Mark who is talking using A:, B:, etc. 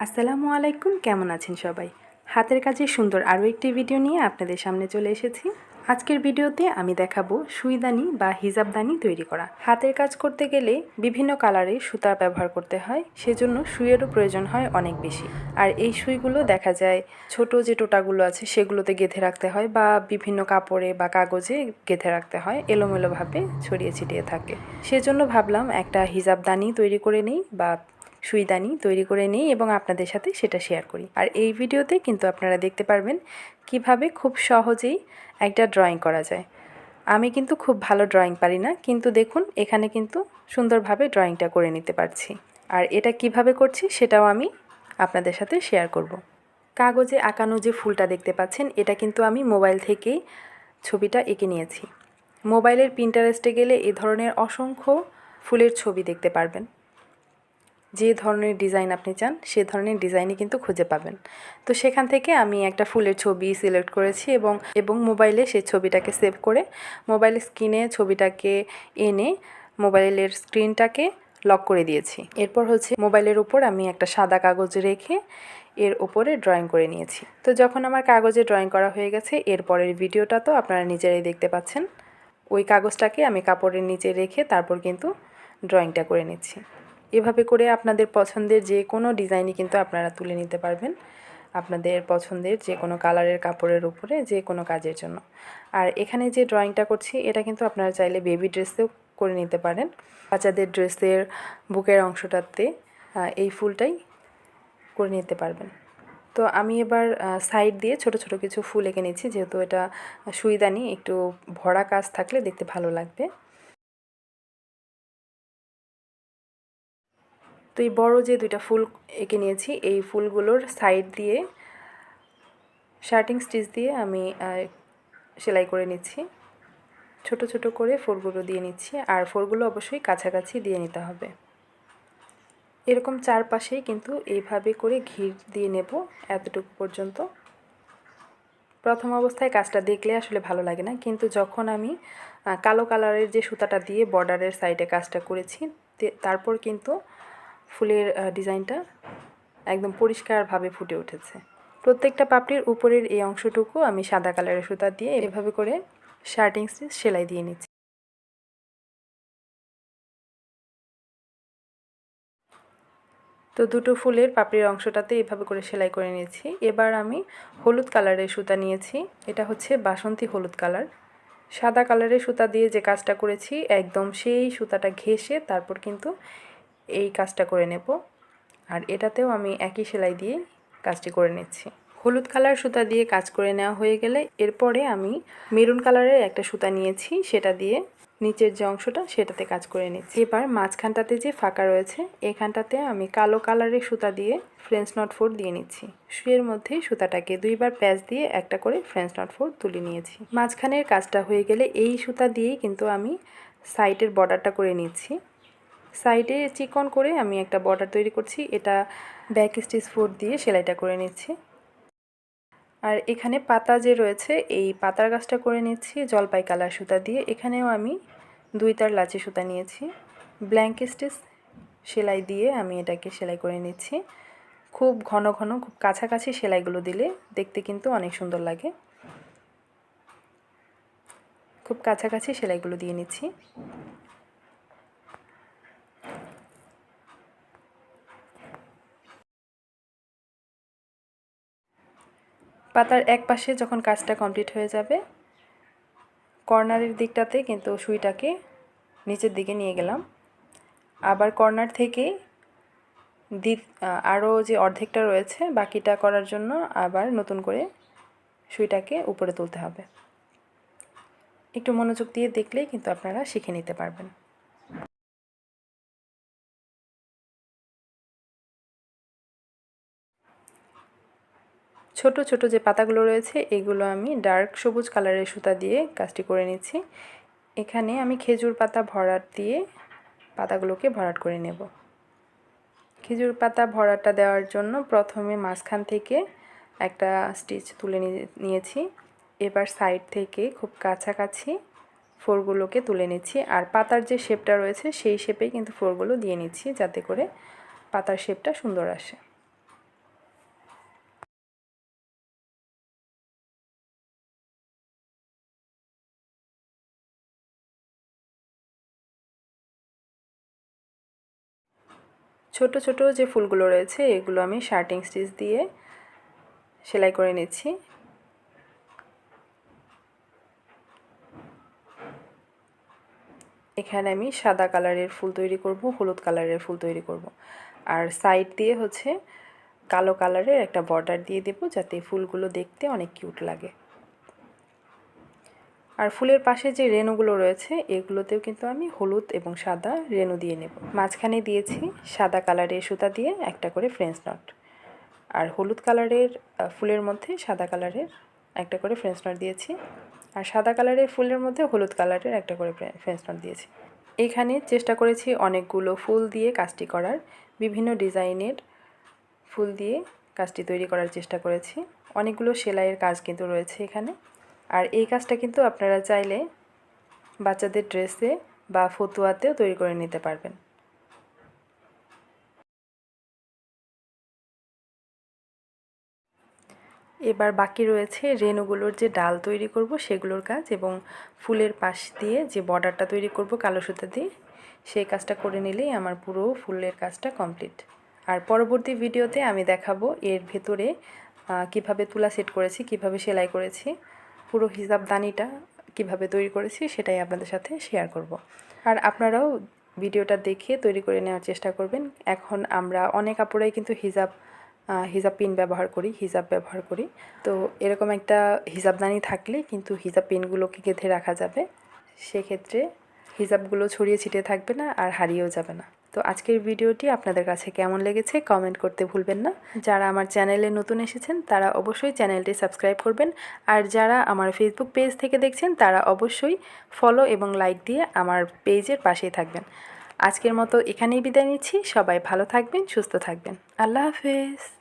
A: আসসালামু আলাইকুম, কেমন আছেন সবাই? হাতের কাজে সুন্দর আরও একটি ভিডিও নিয়ে আপনাদের সামনে চলে এসেছি। আজকের ভিডিওতে আমি দেখাবো সুইদানি বা হিজাবদানি তৈরি করা। হাতের কাজ করতে গেলে বিভিন্ন কালারের সুতা ব্যবহার করতে হয়, সেজন্য সুইয়েরও প্রয়োজন হয় অনেক বেশি। আর এই সুইগুলো দেখা যায়, ছোট যে টোটাগুলো আছে সেগুলোতে গেঁথে রাখতে হয় বা বিভিন্ন কাপড়ে বা কাগজে গেঁথে রাখতে হয়, এলোমেলোভাবে ছড়িয়ে ছিটিয়ে থাকে। সেজন্য ভাবলাম একটা হিজাবদানি তৈরি করে নিই বা সুইদানি তৈরি করে নিই এবং আপনাদের সাথে সেটা শেয়ার করি। আর এই ভিডিওতে কিন্তু আপনারা দেখতে পারবেন কীভাবে খুব সহজেই একটা ড্রয়িং করা যায়। আমি কিন্তু খুব ভালো ড্রয়িং পারি না, কিন্তু দেখুন এখানে কিন্তু সুন্দরভাবে ড্রয়িংটা করে নিতে পারছি। আর এটা কীভাবে করছি সেটাও আমি আপনাদের সাথে শেয়ার করব। কাগজে আঁকানো যে ফুলটা দেখতে পাচ্ছেন, এটা কিন্তু আমি মোবাইল থেকেই ছবিটা এঁকে নিয়েছি। মোবাইলের প্রিন্টারেস্টে গেলে এ ধরনের অসংখ্য ফুলের ছবি দেখতে পারবেন। যে ধরনের ডিজাইন আপনি চান, সে ধরনের ডিজাইনই কিন্তু খুঁজে পাবেন। তো সেখান থেকে আমি একটা ফুলের ছবি সিলেক্ট করেছি এবং এবং মোবাইলে সেই ছবিটাকে সেভ করে মোবাইলের স্ক্রিনে ছবিটাকে এনে মোবাইলের স্ক্রিনটাকে লক করে দিয়েছি। এরপর হচ্ছে মোবাইলের উপর আমি একটা সাদা কাগজ রেখে এর ওপরে ড্রয়িং করে নিয়েছি। তো যখন আমার কাগজে ড্রয়িং করা হয়ে গেছে এরপরের ভিডিওটা তো আপনারা নিজেরাই দেখতে পাচ্ছেন। ওই কাগজটাকে আমি কাপড়ের নিচে রেখে তারপর কিন্তু ড্রয়িংটা করে নিচ্ছি। এভাবে করে আপনাদের পছন্দের যে কোনো ডিজাইনই কিন্তু আপনারা তুলে নিতে পারবেন আপনাদের পছন্দের যে কোনো কালারের কাপড়ের উপরে যে কোনো কাজের জন্য। আর এখানে যে ড্রয়িংটা করছি, এটা কিন্তু আপনারা চাইলে বেবি ড্রেসেও করে নিতে পারেন। বাচ্চাদের ড্রেসের বুকের অংশটাতে এই ফুলটাই করে নিতে পারবেন। তো আমি এবার সাইড দিয়ে ছোট ছোট কিছু ফুল এঁকে নিচ্ছি, যেহেতু এটা সুইদানি, একটু ভরা কাজ থাকলে দেখতে ভালো লাগবে। তো এই বড়ো যে দুইটা ফুল এঁকে নিয়েছি, এই ফুলগুলোর সাইড দিয়ে শার্টিং স্টিচ দিয়ে আমি সেলাই করে নিচ্ছি। ছোট ছোট করে ফোরগুলো দিয়ে নিচ্ছি আর ফোরগুলো অবশ্যই কাছাকাছি দিয়ে নিতে হবে। এরকম চারপাশেই কিন্তু এইভাবে করে ঘির দিয়ে নেব এতটুকু পর্যন্ত। প্রথম অবস্থায় কাজটা দেখলে আসলে ভালো লাগে না, কিন্তু যখন আমি কালো কালারের যে সুতাটা দিয়ে বর্ডারের সাইডে কাজটা করেছি তারপর কিন্তু ফুলের ডিজাইনটা একদম পরিষ্কারভাবে ফুটে উঠেছে। প্রত্যেকটা পাপড়ির উপরের এই অংশটুকু আমি সাদা কালারের সুতা দিয়ে এভাবে করে শার্টিং স্টিচ সেলাই দিয়ে নিচ্ছি। তো দুটো ফুলের পাপড়ির অংশটাতে এভাবে করে সেলাই করে নিয়েছি। এবার আমি হলুদ কালারের সুতা নিয়েছি। এটা হচ্ছে বাসন্তী হলুদ কালার। সাদা কালারের সুতা দিয়ে যে কাজটা করেছি, একদম সেই সুতাটা ঘেসে তারপর কিন্তু এই কাজটা করে নেব। আর এটাতেও আমি একই সেলাই দিয়ে কাজটি করে নিচ্ছি। হলুদ কালার সুতা দিয়ে কাজ করে নেওয়া হয়ে গেলে এরপরে আমি মেরুন কালারের একটা সুতা নিয়েছি, সেটা দিয়ে নিচের যে অংশটা সেটাতে কাজ করে নিচ্ছি। এবার মাঝখানটাতে যে ফাঁকা রয়েছে, এখানটাতে আমি কালো কালারের সুতা দিয়ে ফ্রেঞ্চ নট ফোর দিয়ে নিচ্ছি। শুয়ের মধ্যে সুতাটাকে দুইবার প্যাচ দিয়ে একটা করে ফ্রেঞ্চ নট ফোর তুলে নিয়েছি। মাঝখানের কাজটা হয়ে গেলে এই সুতা দিয়েই কিন্তু আমি সাইডের বর্ডারটা করে নিচ্ছি। সাইডে চিকন করে আমি একটা বর্ডার তৈরি করছি। এটা ব্যাক স্টিচ ফুট দিয়ে সেলাইটা করে নিচ্ছি। আর এখানে পাতা যে রয়েছে, এই পাতার গাছটা করে নিচ্ছি জলপাই কালার সুতা দিয়ে। এখানেও আমি দুই তার লাচি সুতা নিয়েছি। ব্ল্যাঙ্ক স্টিচ সেলাই দিয়ে আমি এটাকে সেলাই করে নিচ্ছি। খুব ঘন ঘন, খুব কাছাকাছি সেলাইগুলো দিলে দেখতে কিন্তু অনেক সুন্দর লাগে। খুব কাছাকাছি সেলাইগুলো দিয়ে নিচ্ছি। পাতার এক পাশে যখন কাজটা কমপ্লিট হয়ে যাবে, কর্নারের দিকটাতে কিন্তু সুইটাকে নিচের দিকে নিয়ে গেলাম। আবার কর্নার থেকে দি আরও যে অর্ধেকটা রয়েছে, বাকিটা করার জন্য আবার নতুন করে সুইটাকে উপরে তুলতে হবে। একটু মনোযোগ দিয়ে দেখলেই কিন্তু আপনারা শিখে নিতে পারবেন। ছোট ছোট যে পাতাগুলো রয়েছে, এগুলো আমি ডার্ক সবুজ কালারের সুতা দিয়ে কাজটি করে নিচ্ছি। এখানে আমি খেজুর পাতা ভরাট দিয়ে পাতাগুলোকে ভরাট করে নেব। খেজুর পাতা ভরাটটা দেওয়ার জন্য প্রথমে মাঝখান থেকে একটা স্টিচ তুলে নিয়েছি। এবার সাইড থেকে খুব কাছাকাছি ফোরগুলোকে তুলে নিচ্ছি। আর পাতার যে শেপটা রয়েছে, সেই শেপেই কিন্তু ফোরগুলো দিয়ে নিচ্ছি যাতে করে পাতার শেপটা সুন্দর আসে। ছোট ছোট যে ফুলগুলো রয়েছে, এগুলো আমি শার্টিং স্টিচ দিয়ে সেলাই করে নিচ্ছি। এখানে আমি সাদা কালারের ফুল তৈরি করব, হলুদ কালারের ফুল তৈরি করব। আর সাইড দিয়ে হচ্ছে কালো কালারের একটা বর্ডার দিয়ে দেব, যাতে ফুলগুলো দেখতে অনেক কিউট লাগে। আর ফুলের পাশে যে রেণুগুলো রয়েছে, এগুলোতেও কিন্তু আমি হলুদ এবং সাদা রেণু দিয়ে নেব। মাঝখানে দিয়েছি সাদা কালারের সুতা দিয়ে একটা করে ফ্রেঞ্চ নট আর হলুদ কালারের ফুলের মধ্যে সাদা কালারের একটা করে ফ্রেঞ্চ নট দিয়েছি। আর সাদা কালারের ফুলের মধ্যে হলুদ কালারের একটা করে ফ্রেঞ্চ নট দিয়েছি। এখানে চেষ্টা করেছি অনেকগুলো ফুল দিয়ে কাজটি করার। বিভিন্ন ডিজাইনের ফুল দিয়ে কাজটি তৈরি করার চেষ্টা করেছি। অনেকগুলো সেলাইয়ের কাজ কিন্তু রয়েছে এখানে। আর এই কাজটা কিন্তু আপনারা চাইলে বাচ্চাদের ড্রেসে বা ফতুয়াতেও তৈরি করে নিতে পারবেন। এবার বাকি রয়েছে রেণুগুলোর যে ডাল তৈরি করব সেগুলোর কাজ এবং ফুলের পাশ দিয়ে যে বর্ডারটা তৈরি করব কালো সুতা দিয়ে, সেই কাজটা করে নিলেই আমার পুরো ফুলের কাজটা কমপ্লিট। আর পরবর্তী ভিডিওতে আমি দেখাবো এর ভেতরে কীভাবে তুলা সেট করেছি, কীভাবে সেলাই করেছি। পুরো হিসাব দানিটা কীভাবে তৈরি করেছি সেটাই আপনাদের সাথে শেয়ার করব। আর আপনারাও ভিডিওটা দেখে তৈরি করে নেওয়ার চেষ্টা করবেন। এখন আমরা অনেক কাপড়াই কিন্তু হিজাব হিজাব পিন ব্যবহার করি, হিজাব ব্যবহার করি। তো এরকম একটা হিজাবদানি থাকলে কিন্তু হিজাব পিনগুলোকে গেঁথে রাখা যাবে। সেক্ষেত্রে হিজাবগুলো ছড়িয়ে ছিটিয়ে থাকবে না আর হারিয়েও যাবে না। তো আজকের ভিডিওটি আপনাদের কাছে কেমন লেগেছে কমেন্ট করতে ভুলবেন না। যারা আমার চ্যানেলে নতুন এসেছেন, তারা অবশ্যই চ্যানেলটি সাবস্ক্রাইব করবেন। আর যারা আমার ফেসবুক পেজ থেকে দেখছেন, তারা অবশ্যই ফলো এবং লাইক দিয়ে আমার পেজের পাশেই থাকবেন। আজকের মতো এখানেই বিদায় নিচ্ছি। সবাই ভালো থাকবেন, সুস্থ থাকবেন। আল্লাহ হাফেজ।